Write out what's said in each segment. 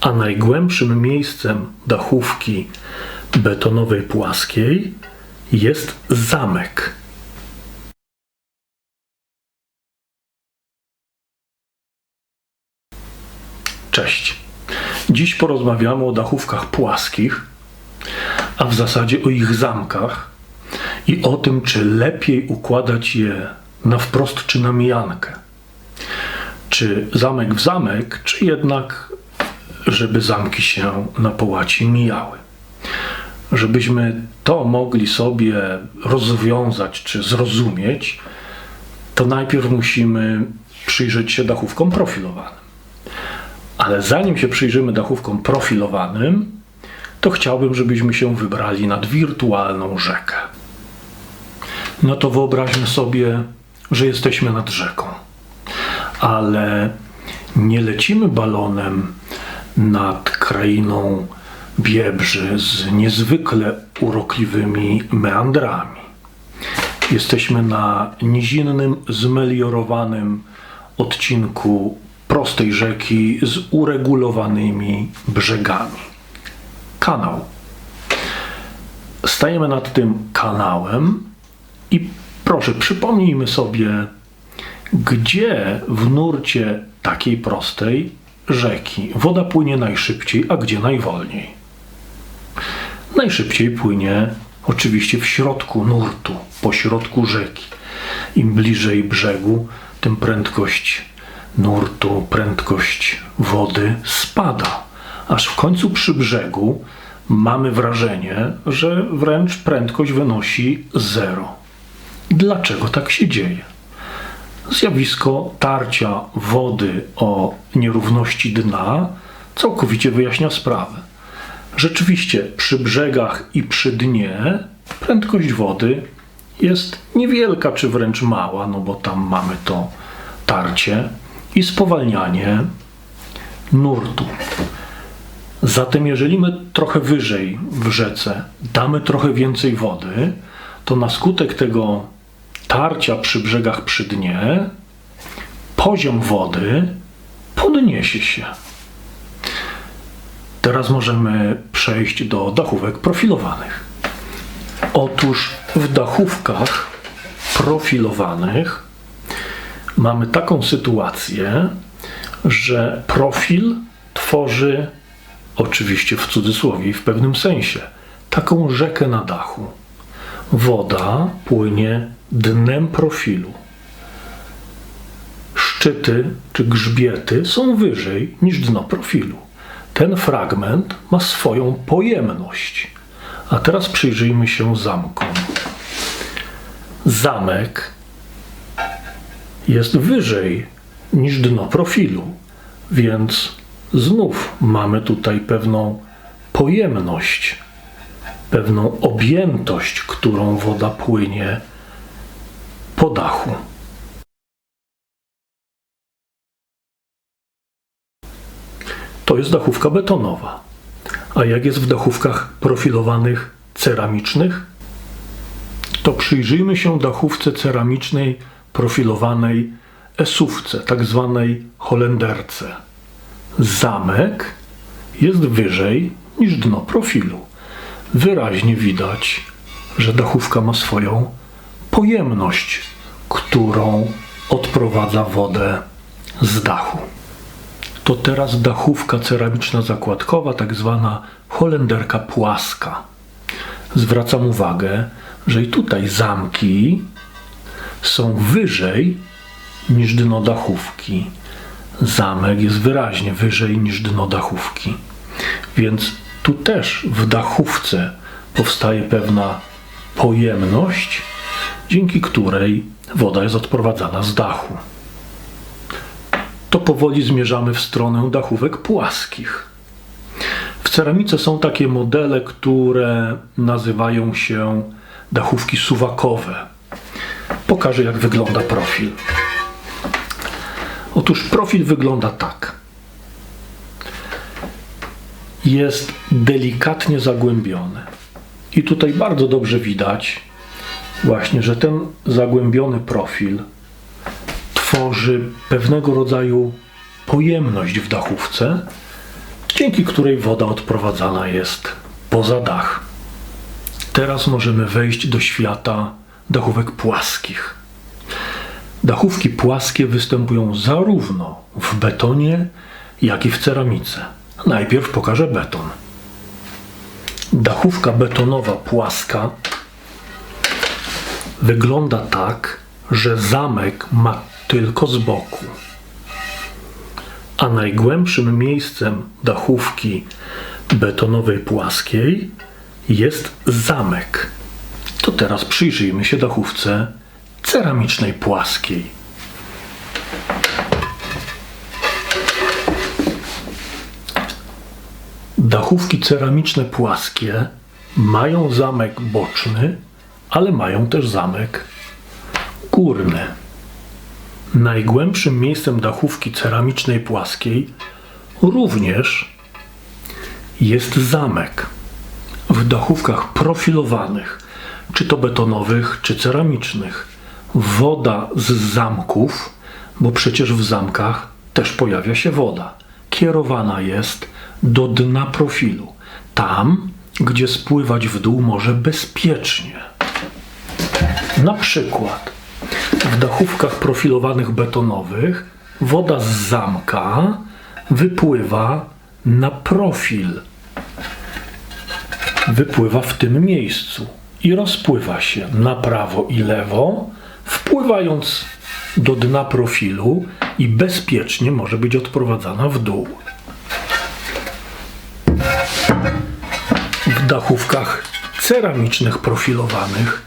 a najgłębszym miejscem dachówki betonowej płaskiej jest zamek. Cześć. Dziś porozmawiamy o dachówkach płaskich, a w zasadzie o ich zamkach i o tym, czy lepiej układać je na wprost czy na mijankę. Czy zamek w zamek, czy jednak, żeby zamki się na połaci mijały. Żebyśmy to mogli sobie rozwiązać czy zrozumieć, to najpierw musimy przyjrzeć się dachówkom profilowanym. Ale zanim się przyjrzymy dachówkom profilowanym, to chciałbym, żebyśmy się wybrali nad wirtualną rzekę. No to wyobraźmy sobie, że jesteśmy nad rzeką, ale nie lecimy balonem nad krainą Biebrzy z niezwykle urokliwymi meandrami. Jesteśmy na nizinnym, zmeliorowanym odcinku prostej rzeki z uregulowanymi brzegami. Kanał. Stajemy nad tym kanałem i proszę, przypomnijmy sobie, gdzie w nurcie takiej prostej rzeki woda płynie najszybciej, a gdzie najwolniej. Najszybciej płynie oczywiście w środku nurtu, po środku rzeki. Im bliżej brzegu, tym prędkość nurtu, prędkość wody spada. Aż w końcu przy brzegu mamy wrażenie, że wręcz prędkość wynosi zero. Dlaczego tak się dzieje? Zjawisko tarcia wody o nierówności dna całkowicie wyjaśnia sprawę. Rzeczywiście przy brzegach i przy dnie prędkość wody jest niewielka, czy wręcz mała, no bo tam mamy to tarcie i spowalnianie nurtu. Zatem, jeżeli my trochę wyżej w rzece damy trochę więcej wody, to na skutek tego tarcia przy brzegach przy dnie poziom wody podniesie się. Teraz możemy przejść do dachówek profilowanych. Otóż w dachówkach profilowanych mamy taką sytuację, że profil tworzy, oczywiście w cudzysłowie, w pewnym sensie, taką rzekę na dachu. Woda płynie dnem profilu. Szczyty czy grzbiety są wyżej niż dno profilu. Ten fragment ma swoją pojemność. A teraz przyjrzyjmy się zamkom. Zamek jest wyżej niż dno profilu, więc znów mamy tutaj pewną pojemność, pewną objętość, którą woda płynie po dachu. To jest dachówka betonowa. A jak jest w dachówkach profilowanych ceramicznych? To przyjrzyjmy się dachówce ceramicznej profilowanej esówce, tak zwanej holenderce. Zamek jest wyżej niż dno profilu. Wyraźnie widać, że dachówka ma swoją pojemność, którą odprowadza wodę z dachu. To teraz dachówka ceramiczna zakładkowa, tak zwana holenderka płaska. Zwracam uwagę, że i tutaj zamki są wyżej niż dno dachówki. Zamek jest wyraźnie wyżej niż dno dachówki. Więc tu też w dachówce powstaje pewna pojemność, dzięki której woda jest odprowadzana z dachu. To powoli zmierzamy w stronę dachówek płaskich. W ceramice są takie modele, które nazywają się dachówki suwakowe. Pokażę, jak wygląda profil. Otóż profil wygląda tak. Jest delikatnie zagłębiony. I tutaj bardzo dobrze widać, właśnie, że ten zagłębiony profil tworzy pewnego rodzaju pojemność w dachówce, dzięki której woda odprowadzana jest poza dach. Teraz możemy wejść do świata dachówek płaskich. Dachówki płaskie występują zarówno w betonie, jak i w ceramice. Najpierw pokażę beton. Dachówka betonowa płaska wygląda tak, że zamek ma tylko z boku. A najgłębszym miejscem dachówki betonowej płaskiej jest zamek. To teraz przyjrzyjmy się dachówce ceramicznej płaskiej. Dachówki ceramiczne płaskie mają zamek boczny, ale mają też zamek górny. Najgłębszym miejscem dachówki ceramicznej płaskiej również jest zamek. W dachówkach profilowanych, czy to betonowych, czy ceramicznych, woda z zamków, bo przecież w zamkach też pojawia się woda, kierowana jest do dna profilu, tam, gdzie spływać w dół może bezpiecznie. Na przykład w dachówkach profilowanych betonowych woda z zamka wypływa na profil. Wypływa w tym miejscu i rozpływa się na prawo i lewo, wpływając do dna profilu i bezpiecznie może być odprowadzana w dół. Dachówkach ceramicznych profilowanych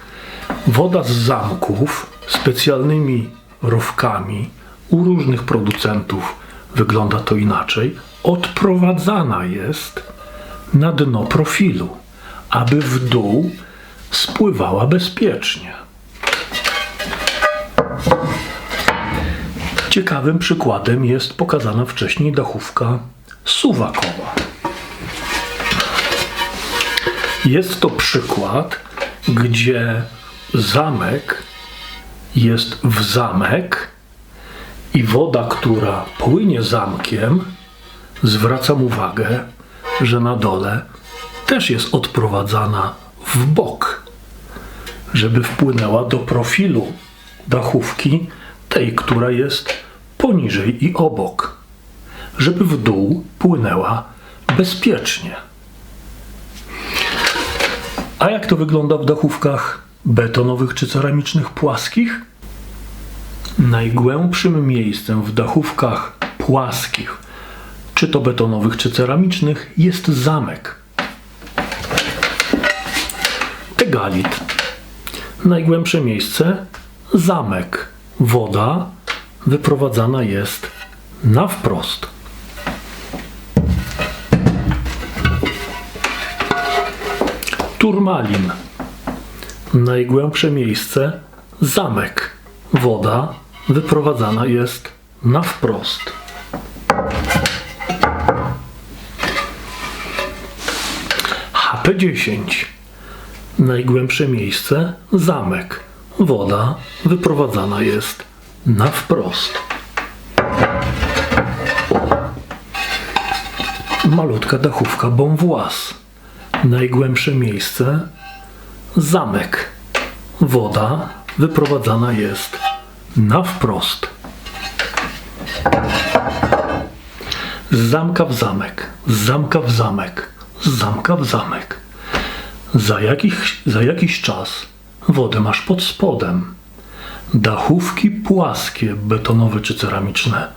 woda z zamków specjalnymi rowkami u różnych producentów wygląda to inaczej odprowadzana jest na dno profilu, aby w dół spływała bezpiecznie. Ciekawym przykładem jest pokazana wcześniej dachówka suwakowa. Jest to przykład, gdzie zamek jest w zamek i woda, która płynie zamkiem, zwracam uwagę, że na dole też jest odprowadzana w bok, żeby wpłynęła do profilu dachówki, tej, która jest poniżej i obok, żeby w dół płynęła bezpiecznie. A jak to wygląda w dachówkach betonowych czy ceramicznych płaskich? Najgłębszym miejscem w dachówkach płaskich, czy to betonowych, czy ceramicznych, jest zamek. Tegalit. Najgłębsze miejsce zamek. Woda wyprowadzana jest na wprost. Turmalin. Najgłębsze miejsce zamek. Woda wyprowadzana jest na wprost. HP10. Najgłębsze miejsce zamek. Woda wyprowadzana jest na wprost. Malutka dachówka Bonvoise. Najgłębsze miejsce zamek. Woda wyprowadzana jest na wprost. Z zamka w zamek, z zamka w zamek, z zamka w zamek. Za jakiś, za jakiś czas wodę masz pod spodem. Dachówki płaskie, betonowe czy ceramiczne,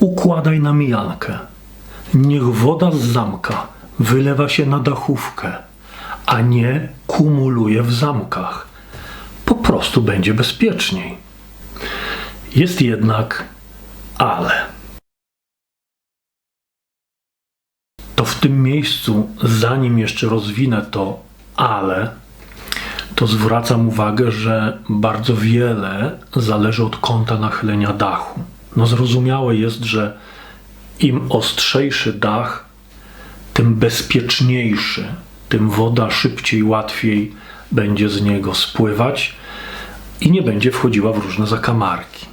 układaj na mijankę. Niech woda z zamka wylewa się na dachówkę, a nie kumuluje w zamkach. Po prostu będzie bezpieczniej. Jest jednak ale. To w tym miejscu, zanim jeszcze rozwinę to ale, to zwracam uwagę, że bardzo wiele zależy od kąta nachylenia dachu. No zrozumiałe jest, że im ostrzejszy dach, tym bezpieczniejszy, tym woda szybciej, łatwiej będzie z niego spływać i nie będzie wchodziła w różne zakamarki.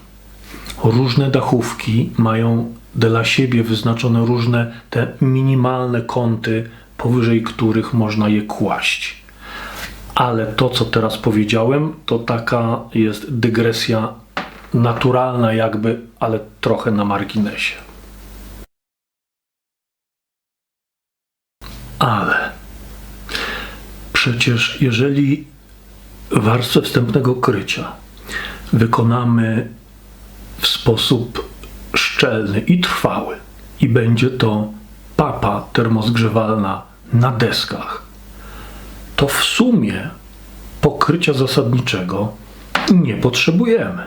Różne dachówki mają dla siebie wyznaczone różne te minimalne kąty, powyżej których można je kłaść. Ale to, co teraz powiedziałem, to taka jest dygresja naturalna, jakby, ale trochę na marginesie. Ale przecież, jeżeli warstwę wstępnego krycia wykonamy w sposób szczelny i trwały, i będzie to papa termozgrzewalna na deskach, to w sumie pokrycia zasadniczego nie potrzebujemy.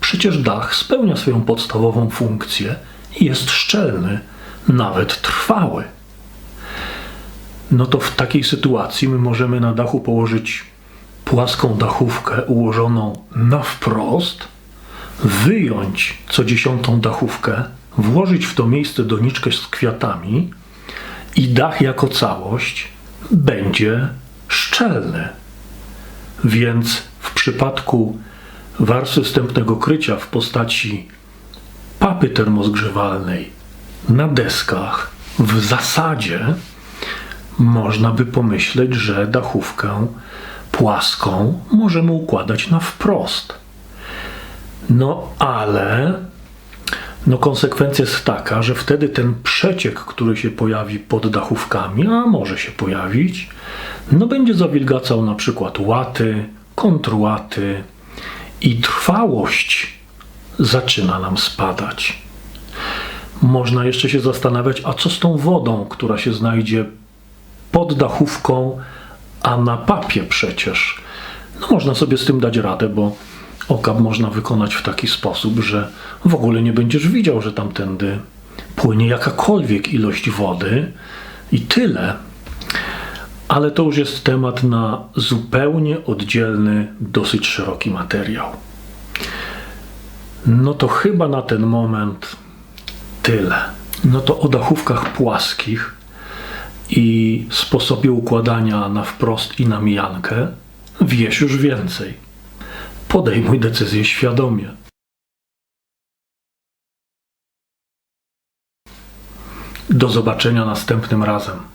Przecież dach spełnia swoją podstawową funkcję i jest szczelny, nawet trwały. No to w takiej sytuacji my możemy na dachu położyć płaską dachówkę ułożoną na wprost, wyjąć co dziesiątą dachówkę, włożyć w to miejsce doniczkę z kwiatami i dach jako całość będzie szczelny. Więc w przypadku warstwy wstępnego krycia w postaci papy termozgrzewalnej na deskach w zasadzie można by pomyśleć, że dachówkę płaską możemy układać na wprost. No ale no konsekwencja jest taka, że wtedy ten przeciek, który się pojawi pod dachówkami, a może się pojawić, no będzie zawilgacał na przykład łaty, kontrłaty i trwałość zaczyna nam spadać. Można jeszcze się zastanawiać, a co z tą wodą, która się znajdzie pod dachówką, a na papie przecież. No można sobie z tym dać radę, bo okap można wykonać w taki sposób, że w ogóle nie będziesz widział, że tamtędy płynie jakakolwiek ilość wody i tyle. Ale to już jest temat na zupełnie oddzielny, dosyć szeroki materiał. No to chyba na ten moment tyle. No to o dachówkach płaskich i sposobie układania na wprost i na mijankę wiesz już więcej. Podejmuj decyzję świadomie. Do zobaczenia następnym razem.